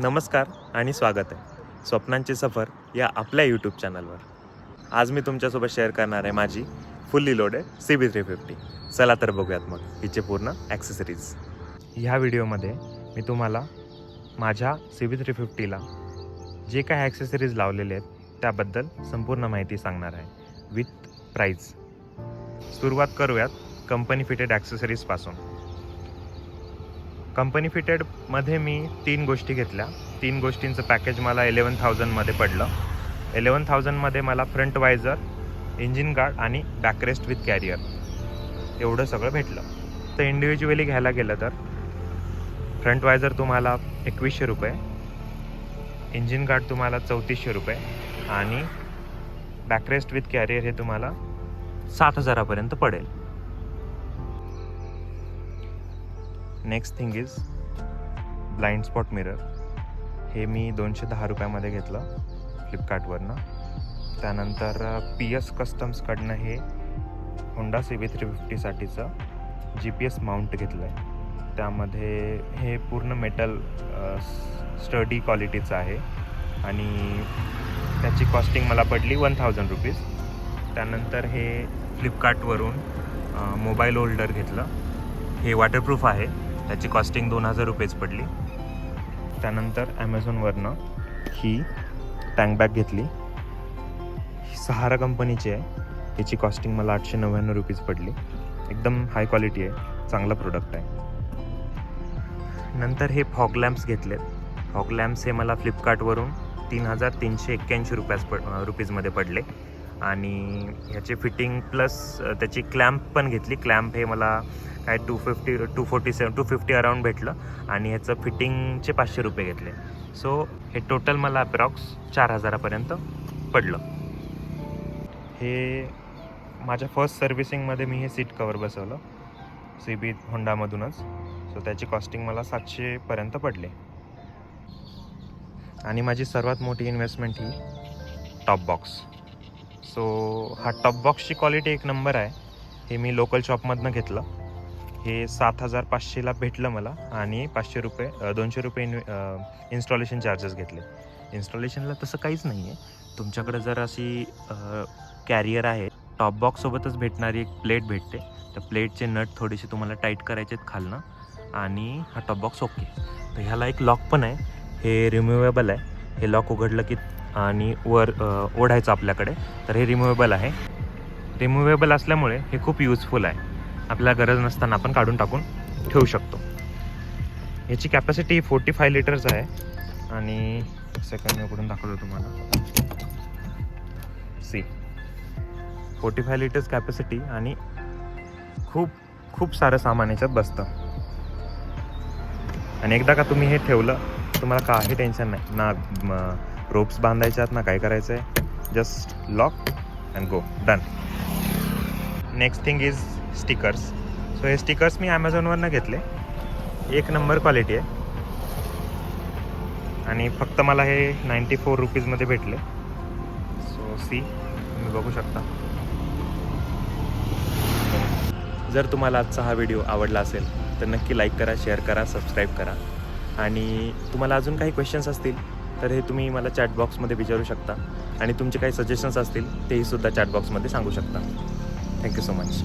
नमस्कार आणि स्वागत आहे. स्वप्नांचे सफर या आपल्या यूट्यूब चॅनलवर आज मी तुमच्यासोबत शेअर करणार आहे माझी fully loaded C B three fifty चला तर बघूयात मग हिचे पूर्ण ॲक्सेसरीज ह्या व्हिडिओमध्ये मी तुम्हाला माझ्या सी बी थ्री फिफ्टीला जे काही ॲक्सेसरीज लावलेले आहेत त्याबद्दल संपूर्ण माहिती सांगणार आहे. विथ प्राईज सुरुवात करूयात कंपनी फिटेड ॲक्सेसरीजपासून कंपनी फिटेडमध्ये मी तीन गोष्टी घेतल्या. तीन गोष्टींचं पॅकेज मला इलेवन थाउजंडमध्ये पडलं. इलेवन थाउजंडमध्ये मला फ्रंट वायझर इंजिन गार्ड आणि बॅकरेस्ट विथ कॅरियर एवढं सगळं भेटलं. तर इंडिव्हिज्युअली घ्यायला गेलं तर फ्रंट वायझर तुम्हाला एकवीसशे रुपये इंजिन गार्ड तुम्हाला चौतीसशे रुपये आणि बॅकरेस्ट विथ कॅरियर हे तुम्हाला सात हजारापर्यंत पडेल. Next thing is blind spot mirror हे मी दोनशे दहा रुपयामध्ये घेतलं फ्लिपकार्टवरनं त्यानंतर पी एस कस्टम्सकडनं हे होंडा सी बी थ्री फिफ्टीसाठीचं जी पी एस माउंट घेतलं आहे त्यामध्ये हे पूर्ण मेटल स्टडी क्वालिटीचं आहे. आणि त्याची कॉस्टिंग मला पडली वन थाउजंड रुपीज त्यानंतर हे फ्लिपकार्टवरून मोबाईल होल्डर घेतलं. हे वॉटरप्रूफ आहे. त्याची कॉस्टिंग दोन हजार रुपयेच पडली. त्यानंतर ॲमेझॉनवरनं ही टँक बॅग घेतली. ही सहारा कंपनीची आहे. याची कॉस्टिंग मला आठशे नव्याण्णव रुपीज पडली. एकदम हाय क्वालिटी आहे. चांगलं प्रोडक्ट आहे. नंतर हे फॉग लॅम्प्स घेतलेत. फॉग लॅम्प्स हे मला फ्लिपकार्टवरून तीन हजार तीनशे एक्क्याऐंशी रुपयास पड रुपीजमध्ये पडले. आणि ह्याचे फिटिंग प्लस त्याची क्लॅम्प पण घेतली. क्लॅम्प हे मला काय two fifty two forty seven two fifty around भेटलं. आणि ह्याचं फिटिंगचे पाचशे रुपये घेतले. सो हे टोटल मला अप्रॉक्स चार हजारापर्यंत पडलं. हे माझ्या फर्स्ट सर्व्हिसिंगमध्ये मी हे सीट कवर बसवलं. सी बी होंडामधूनच सो त्याची कॉस्टिंग मला सातशेपर्यंत पडले. आणि माझी सर्वात मोठी इन्व्हेस्टमेंट ही टॉप बॉक्स सो हा टॉप बॉक्सची क्वालिटी एक नंबर आहे. हे मी लोकल शॉपमधनं घेतलं. हे सात हजार पाचशेला भेटलं मला आणि पाचशे रुपये दोनशे रुपये इन इन्स्टॉलेशन चार्जेस घेतले. इन्स्टॉलेशनला तसं काहीच नाही आहे. तुमच्याकडे जर अशी कॅरियर आहे टॉप बॉक्ससोबतच भेटणारी एक प्लेट भेटते. त्या प्लेटचे नट थोडेसे तुम्हाला टाईट करायचे आहेत खालनं आणि हा टॉप बॉक्स ओके तर ह्याला एक लॉक पण आहे. हे रिमुवेबल आहे. हे लॉक उघडलं की आणि वर ओढायचं आपल्याकडे. तर हे रिमुवेबल आहे. रिमुवेबल असल्यामुळे हे खूप यूजफुल आहे. आपल्याला गरज नसताना आपण काढून टाकून ठेवू शकतो. याची कॅपॅसिटी फोर्टी फाय लिटर्स आहे. आणि सेकंड मी उघडून दाखवतो तुम्हाला. See forty five litres capacity आणि खूप खूप सारं सामान याच्यात बसतं. आणि एकदा का तुम्ही हे ठेवलं तुम्हाला काही टेन्शन नाही. ना रोप्स बांधायच्यात ना काय करायचं आहे just lock and go done next thing is stickers so हे स्टिकर्स मी ॲमेझॉनवरनं घेतले. एक नंबर क्वालिटी आहे. आणि फक्त मला हे नाईंटी फोर रुपीजमध्ये भेटले. सो सी तुम्ही बघू शकता. जर तुम्हाला आजचा हा व्हिडिओ आवडला असेल तर नक्की लाईक करा शेअर करा सबस्क्राईब करा. आणि तुम्हाला अजून काही क्वेश्चन्स असतील तर हे तुम्ही मला चॅटबॉक्समध्ये विचारू शकता. आणि तुमचे काही सजेशन्स असतील तेही सुद्धा चॅटबॉक्समध्ये सांगू शकता. Thank you so much